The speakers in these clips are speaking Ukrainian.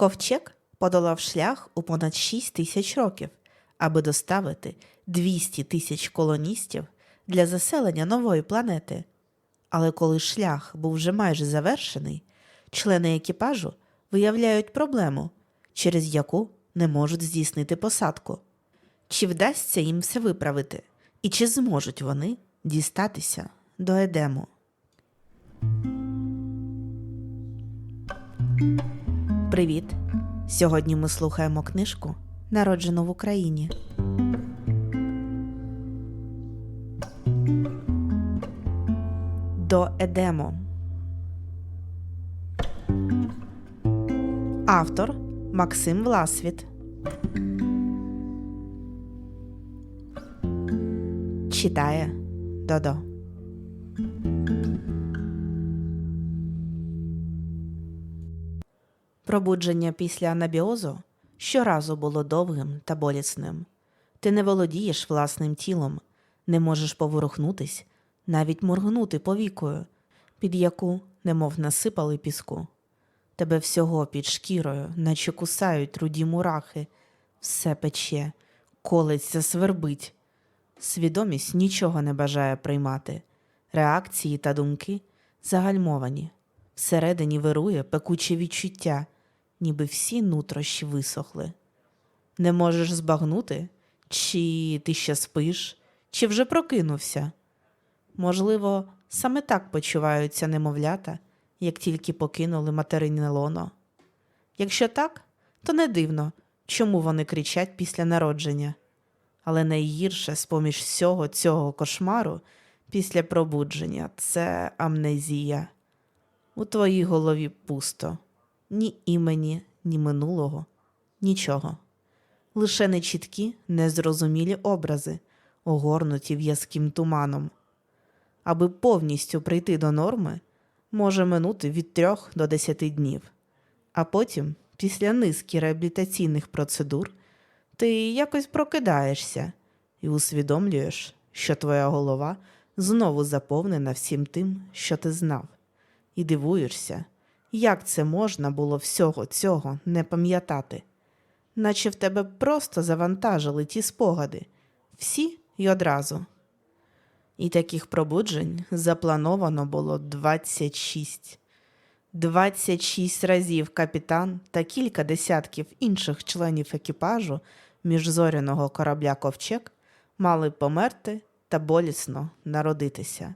Ковчег подолав шлях у понад 6 тисяч років, аби доставити 200 тисяч колоністів для заселення нової планети. Але коли шлях був вже майже завершений, члени екіпажу виявляють проблему, через яку не можуть здійснити посадку. Чи вдасться їм все виправити, і чи зможуть вони дістатися до Едему? Привіт! Сьогодні ми слухаємо книжку Народжено в Україні. До Едему. Автор Максим Власвіт. Читає Додо. Пробудження після анабіозу щоразу було довгим та болісним. Ти не володієш власним тілом, не можеш поворухнутись, навіть моргнути повікою, під яку немов насипали піску. Тебе всього під шкірою, наче кусають руді мурахи, все пече, колеться, свербить. Свідомість нічого не бажає приймати. Реакції та думки загальмовані. Всередині вирує пекуче відчуття, ніби всі нутрощі висохли. Не можеш збагнути, чи ти ще спиш, чи вже прокинувся. Можливо, саме так почуваються немовлята, як тільки покинули материне лоно. Якщо так, то не дивно, чому вони кричать після народження. Але найгірше з поміж всього цього кошмару після пробудження це амнезія. У твоїй голові пусто ні імені, ні минулого, нічого. Лише нечіткі, незрозумілі образи, огорнуті в'язким туманом. Аби повністю прийти до норми, може минути від трьох до десяти днів, а потім, після низки реабілітаційних процедур, ти якось прокидаєшся і усвідомлюєш, що твоя голова знову заповнена всім тим, що ти знав, і дивуєшся, як це можна було всього цього не пам'ятати, наче в тебе просто завантажили ті спогади, всі й одразу. І таких пробуджень заплановано було 26. 26 разів капітан та кілька десятків інших членів екіпажу міжзоряного корабля Ковчег мали померти та болісно народитися,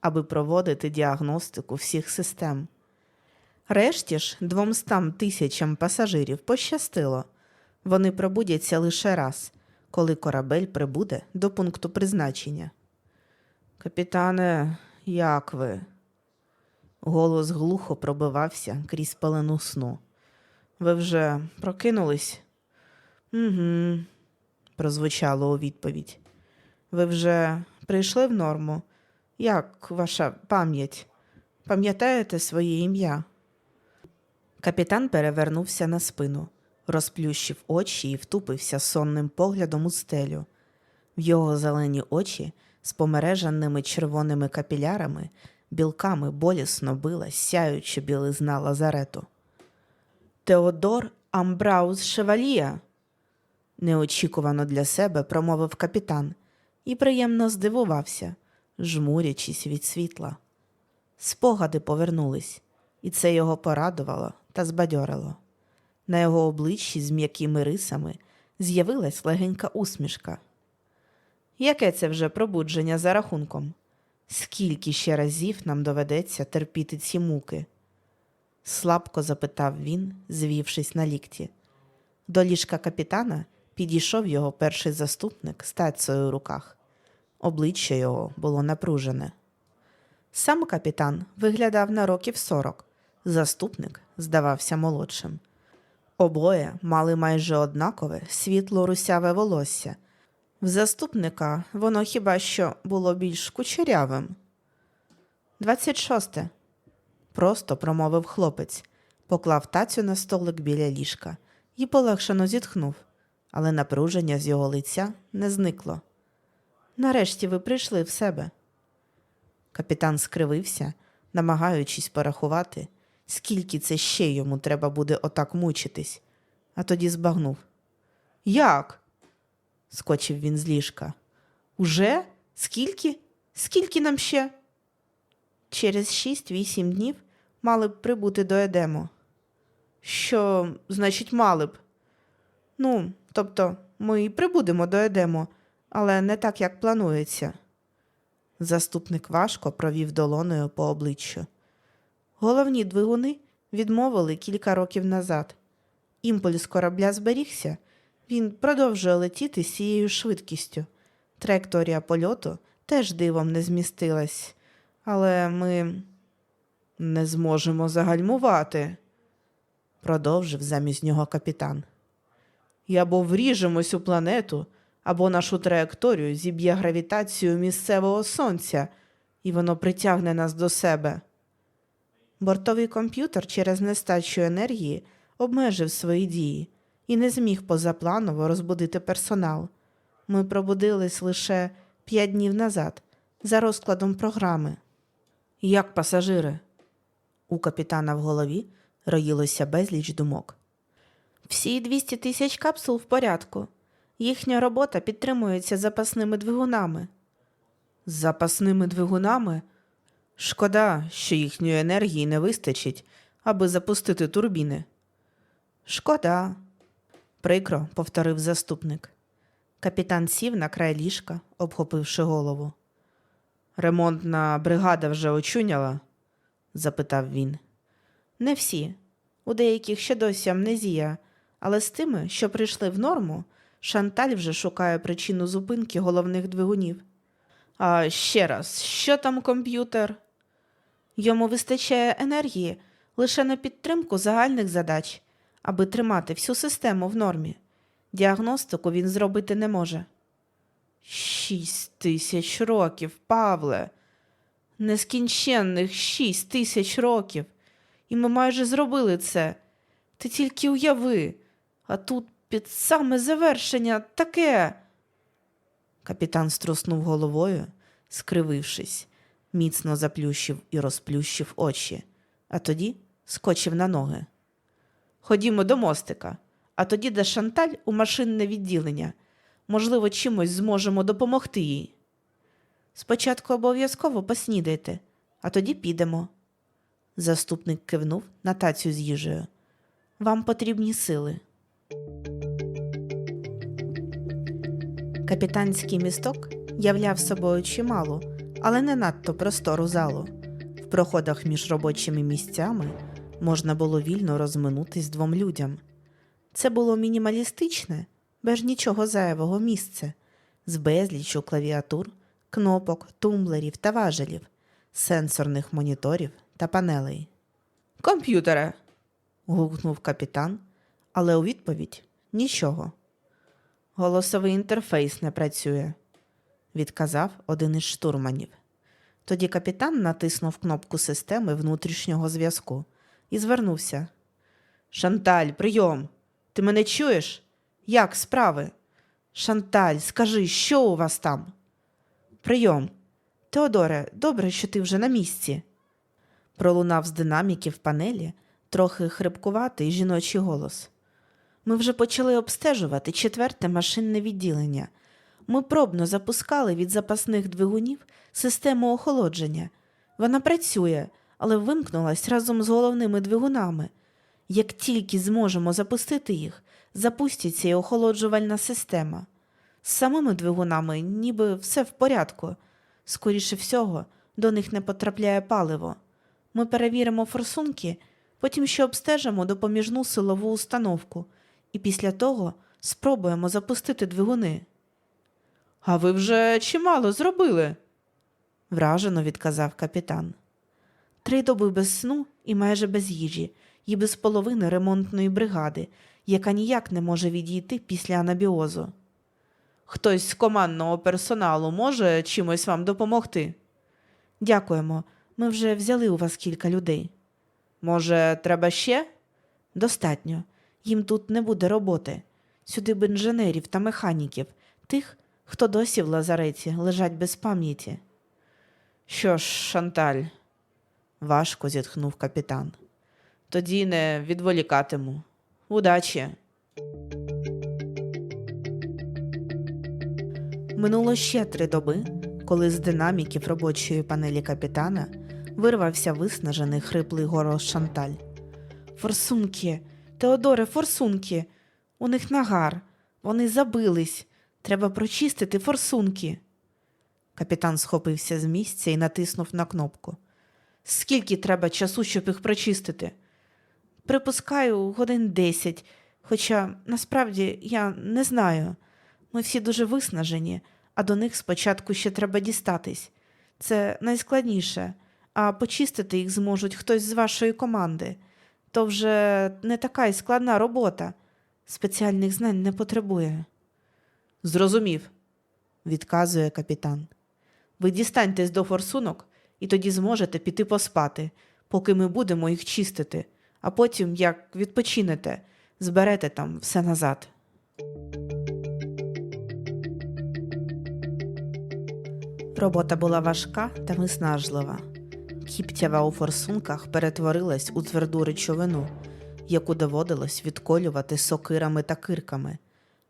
аби проводити діагностику всіх систем. Решті ж двомстам тисячам пасажирів пощастило. Вони пробудяться лише раз, коли корабель прибуде до пункту призначення. Капітане, як ви? Голос глухо пробивався крізь пелену сну. Ви вже прокинулись? Угу, прозвучало у відповідь. Ви вже прийшли в норму? Як ваша пам'ять? Пам'ятаєте своє ім'я? Капітан перевернувся на спину, розплющив очі і втупився сонним поглядом у стелю. В його зелені очі з помережаними червоними капілярами, білками болісно била сяюча білизна лазарету. Теодор Амбраус Шевалія, неочікувано для себе промовив капітан і приємно здивувався, жмурячись від світла. Спогади повернулись, і це його порадувало та збадьорило. На його обличчі з м'якими рисами з'явилась легенька усмішка. Яке це вже пробудження за рахунком? Скільки ще разів нам доведеться терпіти ці муки? слабко запитав він, звівшись на лікті. До ліжка капітана підійшов його перший заступник з тацею у руках. Обличчя його було напружене. Сам капітан виглядав на років сорок, заступник здавався молодшим. Обоє мали майже однакове світло русяве волосся. В заступника воно хіба що було більш кучерявим. Двадцять шосте. Просто промовив хлопець, поклав тацю на столик біля ліжка і полегшено зітхнув, але напруження з його лиця не зникло. Нарешті ви прийшли в себе. Капітан скривився, намагаючись порахувати, скільки це ще йому треба буде отак мучитись, а тоді збагнув. Як? скочив він з ліжка. Уже? Скільки? Скільки нам ще? Через шість-вісім днів мали б прибути до Едему. Що, значить, мали б? Ну, тобто, ми і прибудемо до Едему, але не так, як планується. Заступник важко провів долоною по обличчю. Головні двигуни відмовили кілька років назад. Імпульс корабля зберігся, він продовжує летіти з цією швидкістю. Траєкторія польоту теж дивом не змістилась, але ми не зможемо загальмувати, продовжив замість нього капітан. І або вріжемось у планету, або нашу траєкторію зіб'є гравітацію місцевого сонця, і воно притягне нас до себе. Бортовий комп'ютер через нестачу енергії обмежив свої дії і не зміг позапланово розбудити персонал. Ми пробудились лише п'ять днів назад за розкладом програми. Як пасажири? У капітана в голові роїлося безліч думок. Всі 200 тисяч капсул в порядку. Їхня робота підтримується запасними двигунами. Запасними двигунами? Шкода, що їхньої енергії не вистачить, аби запустити турбіни. Шкода, прикро повторив заступник. Капітан сів на край ліжка, обхопивши голову. Ремонтна бригада вже очуняла? запитав він. Не всі. У деяких ще досі амнезія, але з тими, що прийшли в норму, Шанталь вже шукає причину зупинки головних двигунів. А ще раз, що там комп'ютер? Йому вистачає енергії лише на підтримку загальних задач, аби тримати всю систему в нормі. Діагностику він зробити не може. Шість тисяч років, Павле. Нескінченних шість тисяч років. І ми майже зробили це. Ти тільки уяви, а тут під саме завершення таке. Капітан струснув головою, скривившись, міцно заплющив і розплющив очі, а тоді скочив на ноги. Ходімо до мостика, а тоді де Шанталь у машинне відділення. Можливо, чимось зможемо допомогти їй. Спочатку обов'язково поснідайте, а тоді підемо. Заступник кивнув на тацю з їжею. Вам потрібні сили. Капітанський місток являв собою чималу, але не надто простору залу. В проходах між робочими місцями можна було вільно розминутись двом людям. Це було мінімалістичне, без нічого зайвого місце, з безліччю клавіатур, кнопок, тумблерів та важелів, сенсорних моніторів та панелей. Комп'ютере. гукнув капітан, але у відповідь нічого. Голосовий інтерфейс не працює, відказав один із штурманів. Тоді капітан натиснув кнопку системи внутрішнього зв'язку і звернувся. Шанталь, прийом! Ти мене чуєш? Як справи? Шанталь, скажи, що у вас там? Прийом. Теодоре, добре, що ти вже на місці. Пролунав з динаміків панелі трохи хрипкуватий жіночий голос. Ми вже почали обстежувати четверте машинне відділення. Ми пробно запускали від запасних двигунів систему охолодження. Вона працює, але вимкнулась разом з головними двигунами. Як тільки зможемо запустити їх, запуститься і охолоджувальна система. З самими двигунами ніби все в порядку. Скоріше всього, до них не потрапляє паливо. Ми перевіримо форсунки, потім ще обстежимо допоміжну силову установку, і після того спробуємо запустити двигуни. А ви вже чимало зробили, вражено відказав капітан. Три доби без сну і майже без їжі, і без половини ремонтної бригади, яка ніяк не може відійти після анабіозу. Хтось з командного персоналу може чимось вам допомогти? Дякуємо. Ми вже взяли у вас кілька людей. Може, треба ще? Достатньо. Їм тут не буде роботи. Сюди б інженерів та механіків, тих, хто досі в лазареті лежать без пам'яті. Що ж, Шанталь, важко зітхнув капітан. Тоді не відволікатиму. Удачі. Минуло ще три доби, коли з динаміків робочої панелі капітана вирвався виснажений хриплий голос Шанталь. Форсунки, Теодоре, форсунки. У них нагар. Вони забились. Треба прочистити форсунки. Капітан схопився з місця і натиснув на кнопку. Скільки треба часу, щоб їх прочистити? Припускаю, годин десять, хоча насправді я не знаю. Ми всі дуже виснажені, а до них спочатку ще треба дістатись. Це найскладніше, а почистити їх зможуть хтось з вашої команди. То вже не така й складна робота. Спеціальних знань не потребує. Зрозумів, відказує капітан. Ви дістаньтесь до форсунок і тоді зможете піти поспати, поки ми будемо їх чистити, а потім, як відпочинете, зберете там все назад. Робота була важка та виснажлива. Кіптява у форсунках перетворилась у тверду речовину, яку доводилось відколювати сокирами та кирками,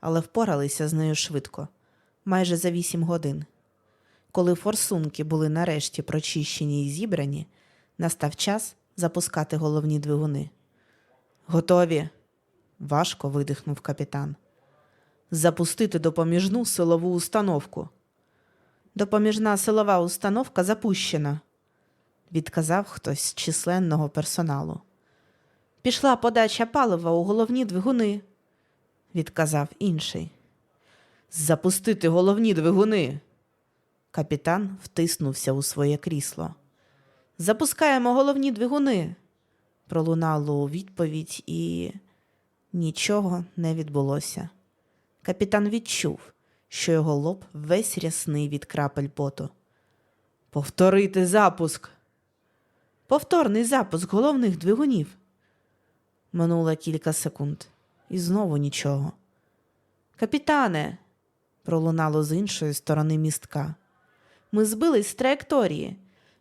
але впоралися з нею швидко, майже за вісім годин. Коли форсунки були нарешті прочищені і зібрані, настав час запускати головні двигуни. Готові. важко видихнув капітан. Запустити допоміжну силову установку. Допоміжна силова установка запущена, відказав хтось з численного персоналу. Пішла подача палива у головні двигуни, відказав інший. Запустити головні двигуни. Капітан втиснувся у своє крісло. Запускаємо головні двигуни. Пролунало у відповідь, і нічого не відбулося. Капітан відчув, що його лоб весь рясний від крапель поту. Повторити запуск. Повторний запуск головних двигунів. Минуло кілька секунд, і знову нічого. Капітане, пролунало з іншої сторони містка. Ми збились з траєкторії.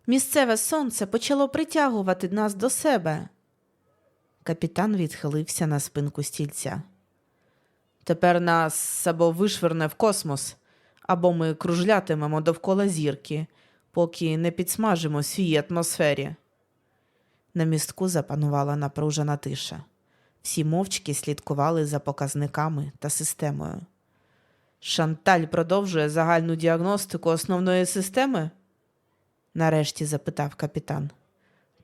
Місцеве сонце почало притягувати нас до себе. Капітан відхилився на спинку стільця. Тепер нас або вишверне в космос, або ми кружлятимемо довкола зірки, поки не підсмажимо свій атмосфері. На містку запанувала напружена тиша. Всі мовчки слідкували за показниками та системою. Шанталь продовжує загальну діагностику основної системи? нарешті запитав капітан.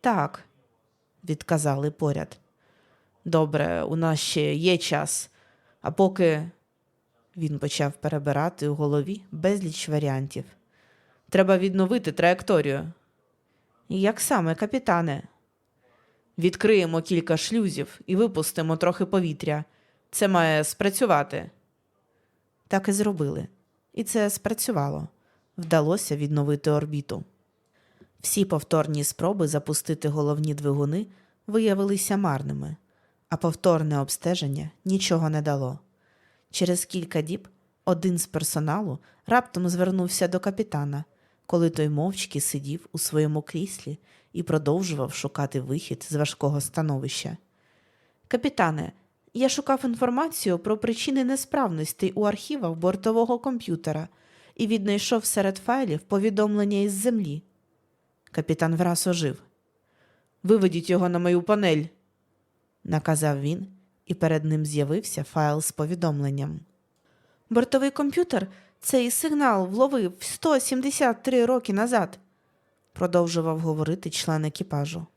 Так, відказали поряд. Добре, у нас ще є час, а поки він почав перебирати у голові безліч варіантів. Треба відновити траєкторію. Як саме, капітане? Відкриємо кілька шлюзів і випустимо трохи повітря. Це має спрацювати. Так і зробили. І це спрацювало. Вдалося відновити орбіту. Всі повторні спроби запустити головні двигуни виявилися марними, а повторне обстеження нічого не дало. Через кілька діб один з персоналу раптом звернувся до капітана, коли той мовчки сидів у своєму кріслі і продовжував шукати вихід з важкого становища. Капітане, я шукав інформацію про причини несправностей у архівах бортового комп'ютера і віднайшов серед файлів повідомлення із землі. Капітан враз ожив. Виведіть його на мою панель, наказав він, і перед ним з'явився файл з повідомленням. Бортовий комп'ютер цей сигнал вловив 173 роки назад, продовжував говорити член екіпажу.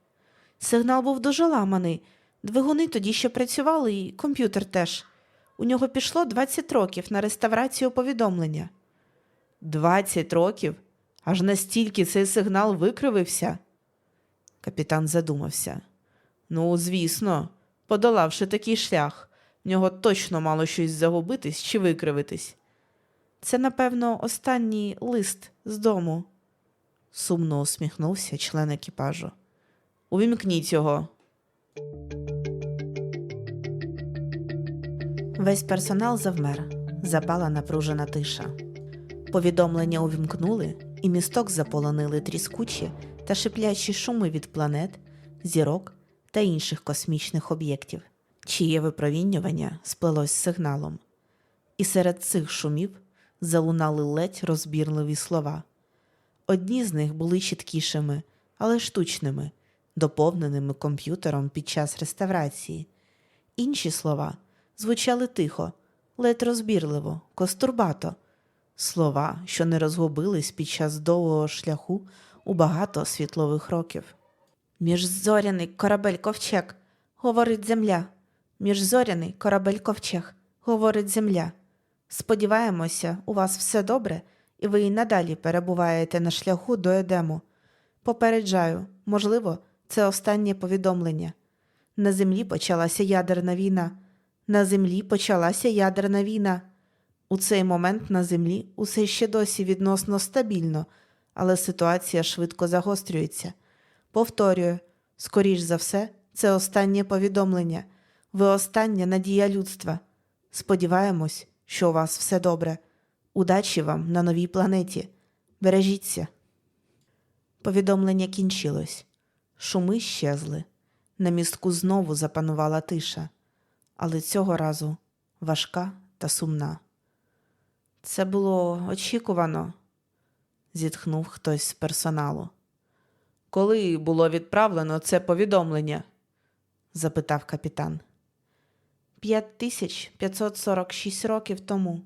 Сигнал був дуже ламаний. Двигуни тоді ще працювали, і комп'ютер теж. У нього пішло 20 років на реставрацію повідомлення. 20 років? Аж настільки цей сигнал викривився? Капітан задумався. Ну, звісно, подолавши такий шлях, в нього точно мало щось загубитись чи викривитись. Це, напевно, останній лист з дому, сумно усміхнувся член екіпажу. Увімкніть його. Весь персонал завмер, запала напружена тиша. Повідомлення увімкнули, і місток заполонили тріскучі та шиплячі шуми від планет, зірок та інших космічних об'єктів, чиє випромінювання сплелось з сигналом. І серед цих шумів залунали ледь розбірливі слова. Одні з них були чіткішими, але штучними, доповненими комп'ютером під час реставрації. Інші слова звучали тихо, ледь розбірливо, костурбато. Слова, що не розгубились під час довгого шляху у багато світлових років. Міжзоряний корабель ковчег, говорить земля. Міжзоряний корабель ковчег, говорить земля. Сподіваємося, у вас все добре, і ви і надалі перебуваєте на шляху до Едему. Попереджаю, можливо, це останнє повідомлення. На землі почалася ядерна війна. На землі почалася ядерна війна. У цей момент на землі усе ще досі відносно стабільно, але ситуація швидко загострюється. Повторюю, скоріш за все, це останнє повідомлення. Ви остання надія людства. Сподіваємось, що у вас все добре. Удачі вам на новій планеті. Бережіться. Повідомлення кінчилось. Шуми щезли. На містку знову запанувала тиша, але цього разу важка та сумна. Це було очікувано, зітхнув хтось з персоналу. Коли було відправлено це повідомлення? запитав капітан. 5546 років тому.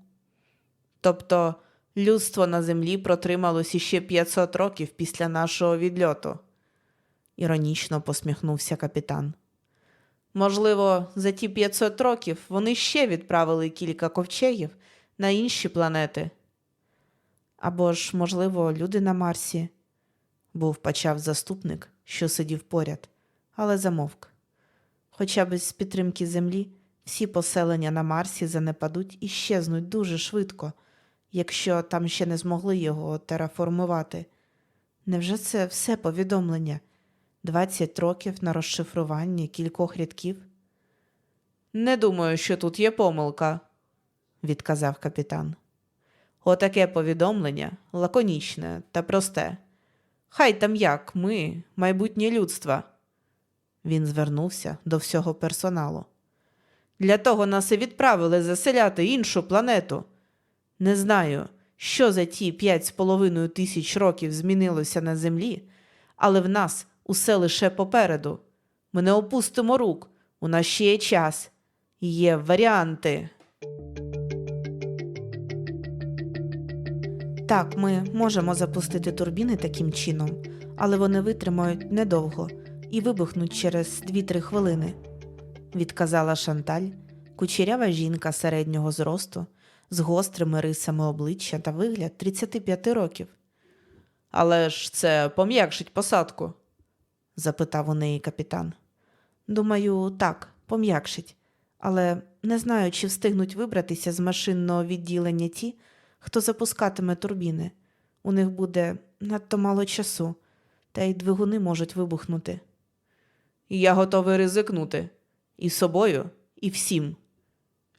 Тобто людство на землі протрималось іще 500 років після нашого відльоту, іронічно посміхнувся капітан. Можливо, за ті 500 років вони ще відправили кілька ковчегів на інші планети. Або ж, можливо, люди на Марсі, був почав заступник, що сидів поряд, але замовк. Хоча без підтримки Землі всі поселення на Марсі занепадуть і щезнуть дуже швидко, якщо там ще не змогли його тераформувати. Невже це все повідомлення? 20 років на розшифрування кількох рядків? Не думаю, що тут є помилка, відказав капітан. Отаке повідомлення лаконічне та просте. Хай там як ми, майбутнє людство. Він звернувся до всього персоналу. Для того нас і відправили заселяти іншу планету. Не знаю, що за ті п'ять з половиною тисяч років змінилося на землі, але в нас усе лише попереду. Ми не опустимо рук, у нас ще є час, є варіанти. Так, ми можемо запустити турбіни таким чином, але вони витримають недовго і вибухнуть через 2-3 хвилини, відказала Шанталь, кучерява жінка середнього зросту з гострими рисами обличчя та вигляд 35 років. Але ж це пом'якшить посадку? запитав у неї капітан. Думаю, так, пом'якшить, але не знаю, чи встигнуть вибратися з машинного відділення ті, хто запускатиме турбіни. У них буде надто мало часу, та й двигуни можуть вибухнути. Я готовий ризикнути і собою, і всім,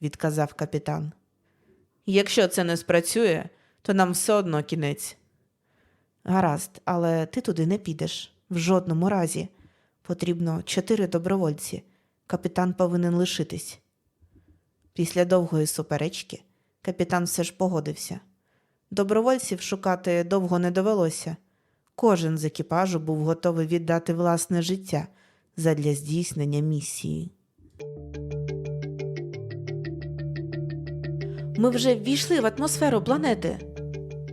відказав капітан. Якщо це не спрацює, то нам все одно кінець. Гаразд, але ти туди не підеш в жодному разі. Потрібно чотири добровольці. Капітан повинен лишитись. Після довгої суперечки капітан все ж погодився. Добровольців шукати довго не довелося. Кожен з екіпажу був готовий віддати власне життя задля здійснення місії. Ми вже ввійшли в атмосферу планети,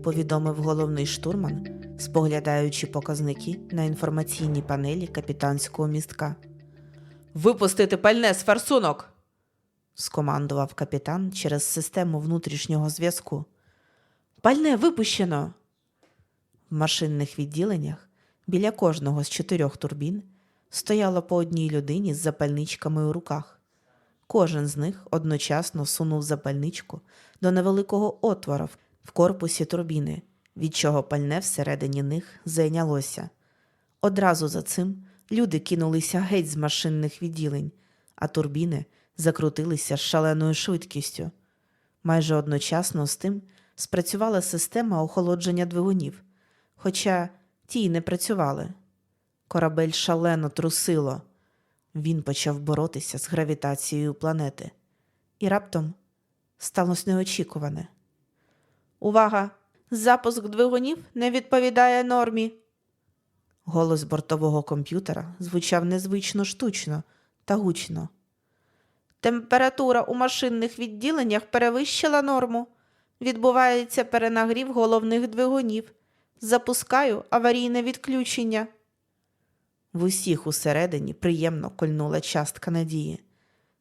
повідомив головний штурман, споглядаючи показники на інформаційній панелі капітанського містка. Випустити пальне з форсунок, скомандував капітан через систему внутрішнього зв'язку. Пальне випущено. В машинних відділеннях біля кожного з чотирьох турбін стояло по одній людині з запальничками у руках. Кожен з них одночасно сунув запальничку до невеликого отвора в корпусі турбіни, від чого пальне всередині них зайнялося. Одразу за цим люди кинулися геть з машинних відділень, а турбіни закрутилися з шаленою швидкістю. Майже одночасно з тим спрацювала система охолодження двигунів, хоча ті й не працювали. Корабель шалено трусило. Він почав боротися з гравітацією планети. І раптом сталося неочікуване. Увага! Запуск двигунів не відповідає нормі. Голос бортового комп'ютера звучав незвично штучно та гучно. Температура у машинних відділеннях перевищила норму. Відбувається перенагрів головних двигунів. Запускаю аварійне відключення. В усіх усередині приємно кольнула частка надії.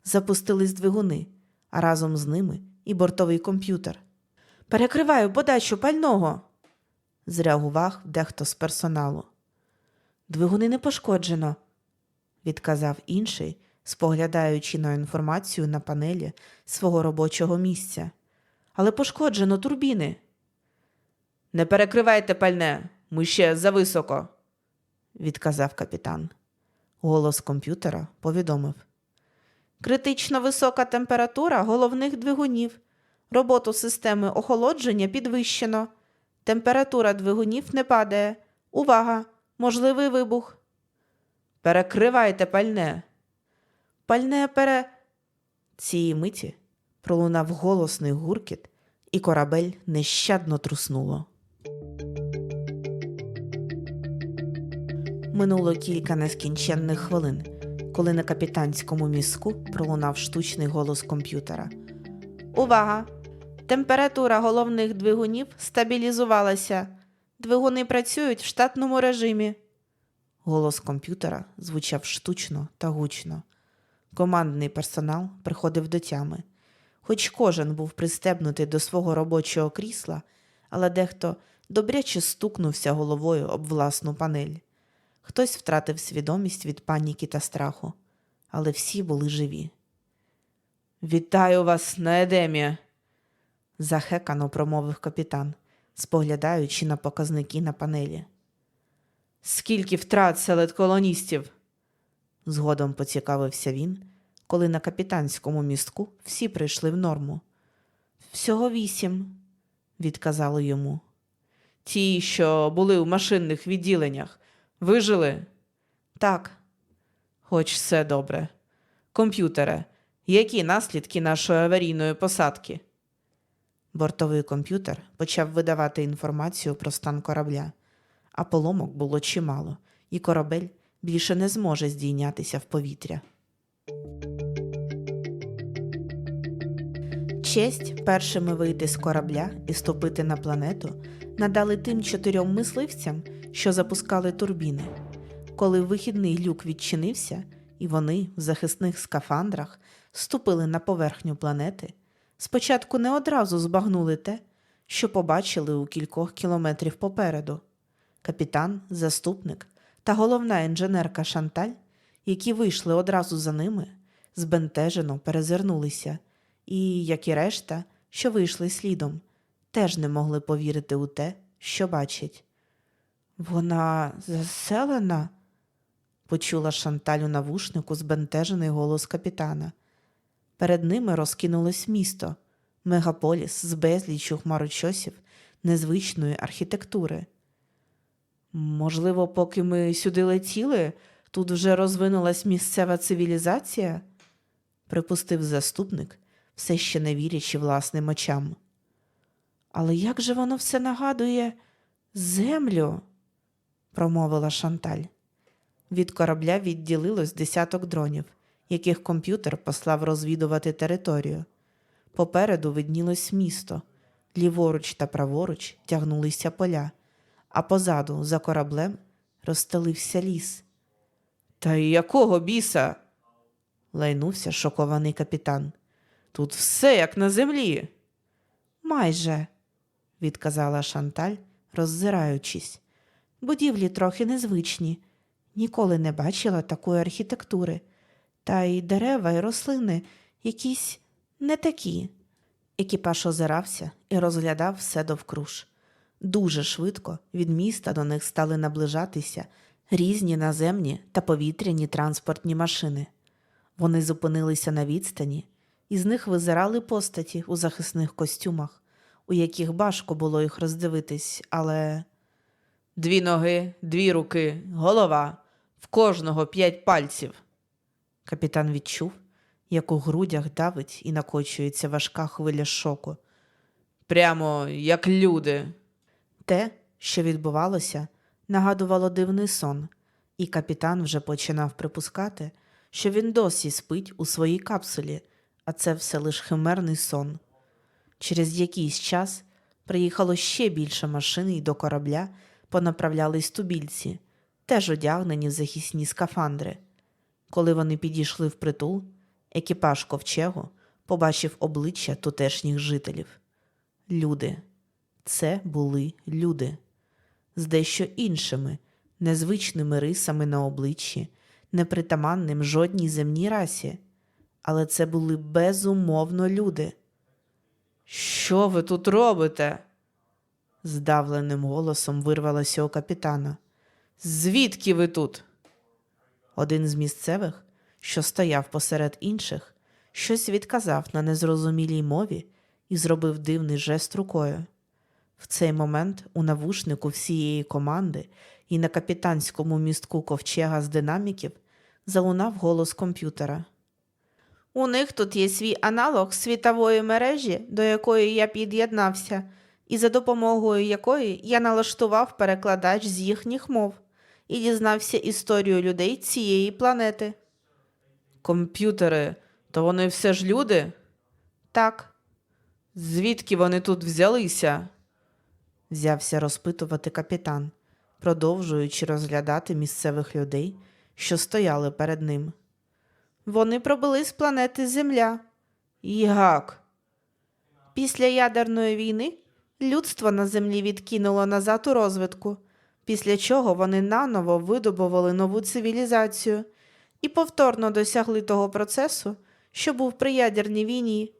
Запустились двигуни, а разом з ними і бортовий комп'ютер. Перекриваю подачу пального. зреагував дехто з персоналу. Двигуни не пошкоджено, відказав інший, споглядаючи на інформацію на панелі свого робочого місця. Але пошкоджено турбіни. Не перекривайте пальне, ми ще зависоко, відказав капітан. Голос комп'ютера повідомив. Критично висока температура головних двигунів. Роботу системи охолодження підвищено. Температура двигунів не падає. Увага! Можливий вибух. Перекривайте пальне. Пальне пере. Цієї миті пролунав голосний гуркіт, і корабель нещадно труснуло. Минуло кілька нескінченних хвилин, коли на капітанському мізку пролунав штучний голос комп'ютера. Увага! Температура головних двигунів стабілізувалася. Двигуни працюють в штатному режимі. Голос комп'ютера звучав штучно та гучно. Командний персонал приходив до тями. Хоч кожен був пристебнутий до свого робочого крісла, але дехто добряче стукнувся головою об власну панель. Хтось втратив свідомість від паніки та страху, але всі були живі. Вітаю вас на Едемі, захекано промовив капітан, споглядаючи на показники на панелі. Скільки втрат серед колоністів? Згодом поцікавився він, коли на капітанському містку всі прийшли в норму. Всього вісім, відказали йому. Ті, що були в машинних відділеннях, вижили? Так. Хоч все добре. Комп'ютере, які наслідки нашої аварійної посадки? Бортовий комп'ютер почав видавати інформацію про стан корабля, а поломок було чимало, і корабель більше не зможе здійнятися в повітря. Честь першими вийти з корабля і ступити на планету надали тим чотирьом мисливцям, що запускали турбіни. Коли вихідний люк відчинився, і вони в захисних скафандрах ступили на поверхню планети, спочатку не одразу збагнули те, що побачили у кількох кілометрів попереду. Капітан, заступник та головна інженерка Шанталь, які вийшли одразу за ними, збентежено перезирнулися, і, як і решта, що вийшли слідом, теж не могли повірити у те, що бачать. Вона заселена? почула Шанталь у навушнику збентежений голос капітана. Перед ними розкинулось місто, мегаполіс з безліччю хмарочосів незвичної архітектури. Можливо, поки ми сюди летіли, тут вже розвинулась місцева цивілізація? припустив заступник, все ще не вірячи власним очам. Але як же воно все нагадує землю? Промовила Шанталь. Від корабля відділилось десяток дронів, яких комп'ютер послав розвідувати територію. Попереду виднілось місто, ліворуч та праворуч тягнулися поля, а позаду, за кораблем, розстелився ліс. Та й якого біса? лайнувся шокований капітан. Тут все як на землі. Майже, відказала Шанталь, роззираючись. Будівлі трохи незвичні. Ніколи не бачила такої архітектури. Та й дерева і рослини якісь не такі. Екіпаж озирався і розглядав все довкруж. Дуже швидко від міста до них стали наближатися різні наземні та повітряні транспортні машини. Вони зупинилися на відстані, і з них визирали постаті у захисних костюмах, у яких важко було їх роздивитись, але. Дві ноги, дві руки, голова, в кожного п'ять пальців, Капітан відчув, як у грудях давить і накочується важка хвиля шоку. Прямо як люди. Те, що відбувалося, нагадувало дивний сон, і капітан вже починав припускати, що він досі спить у своїй капсулі, а це все лиш химерний сон. Через якийсь час приїхало ще більше машин і до корабля понаправлялись тубільці, теж одягнені в захисні скафандри. Коли вони підійшли впритул, екіпаж ковчегу побачив обличчя тутешніх жителів. Люди. Це були люди. З дещо іншими, незвичними рисами на обличчі, непритаманним жодній земній расі. Але це були безумовно люди. Що ви тут робите? Здавленим голосом вирвалося у капітана. Звідки ви тут? Один з місцевих, що стояв посеред інших, щось відказав на незрозумілій мові і зробив дивний жест рукою. В цей момент у навушнику всієї команди і на капітанському містку ковчега з динаміків залунав голос комп'ютера. У них тут є свій аналог світової мережі, до якої я під'єднався, і за допомогою якої я налаштував перекладач з їхніх мов і дізнався історію людей цієї планети. Комп'ютери, то вони все ж люди? Так. Звідки вони тут взялися? взявся розпитувати капітан, продовжуючи розглядати місцевих людей, що стояли перед ним. Вони пробули з планети Земля. Як? Після ядерної війни людство на землі відкинуло назад у розвитку, після чого вони наново видобували нову цивілізацію і повторно досягли того процесу, що був при ядерній війні,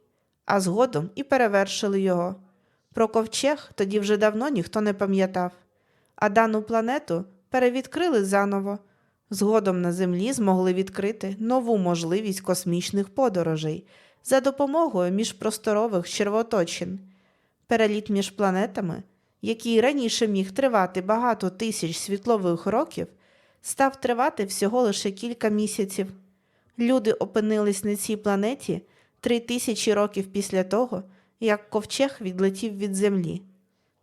а згодом і перевершили його. Про ковчег тоді вже давно ніхто не пам'ятав, а дану планету перевідкрили заново. Згодом на Землі змогли відкрити нову можливість космічних подорожей за допомогою міжпросторових червоточин. Переліт між планетами, який раніше міг тривати багато тисяч світлових років, став тривати всього лише кілька місяців. Люди опинились на цій планеті три тисячі років після того, як ковчег відлетів від землі.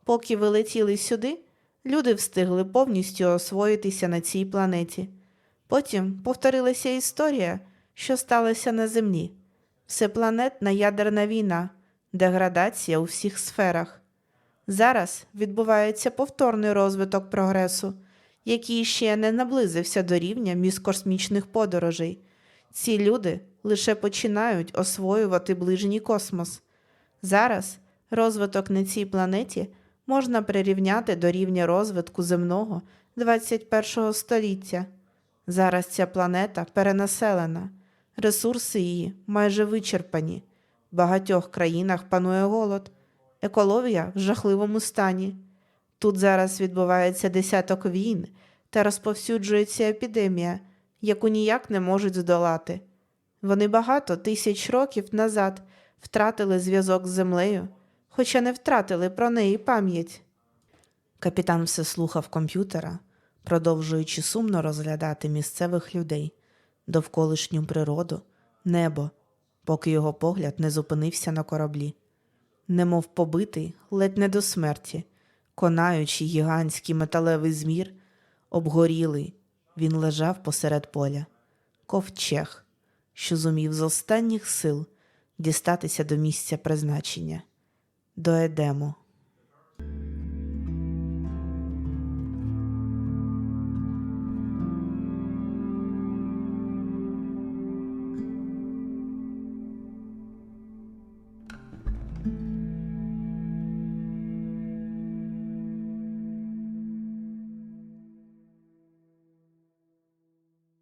Поки ви летіли сюди, люди встигли повністю освоїтися на цій планеті. Потім повторилася історія, що сталося на Землі. Всепланетна ядерна війна, деградація у всіх сферах. Зараз відбувається повторний розвиток прогресу, який ще не наблизився до рівня міжкосмічних подорожей. Ці люди лише починають освоювати ближній космос. Зараз розвиток на цій планеті можна прирівняти до рівня розвитку земного 21 століття. Зараз ця планета перенаселена, ресурси її майже вичерпані. В багатьох країнах панує голод, екологія в жахливому стані. Тут зараз відбувається десяток війн та розповсюджується епідемія, яку ніяк не можуть здолати. Вони багато тисяч років назад втратили зв'язок з землею, хоча не втратили про неї пам'ять. Капітан все слухав комп'ютера, продовжуючи сумно розглядати місцевих людей, довколишню природу, небо, поки його погляд не зупинився на кораблі. Немов побитий, ледь не до смерті, конаючи гігантський металевий змір, обгорілий, він лежав посеред поля, ковчег, що зумів з останніх сил дістатися до місця призначення, до Едему.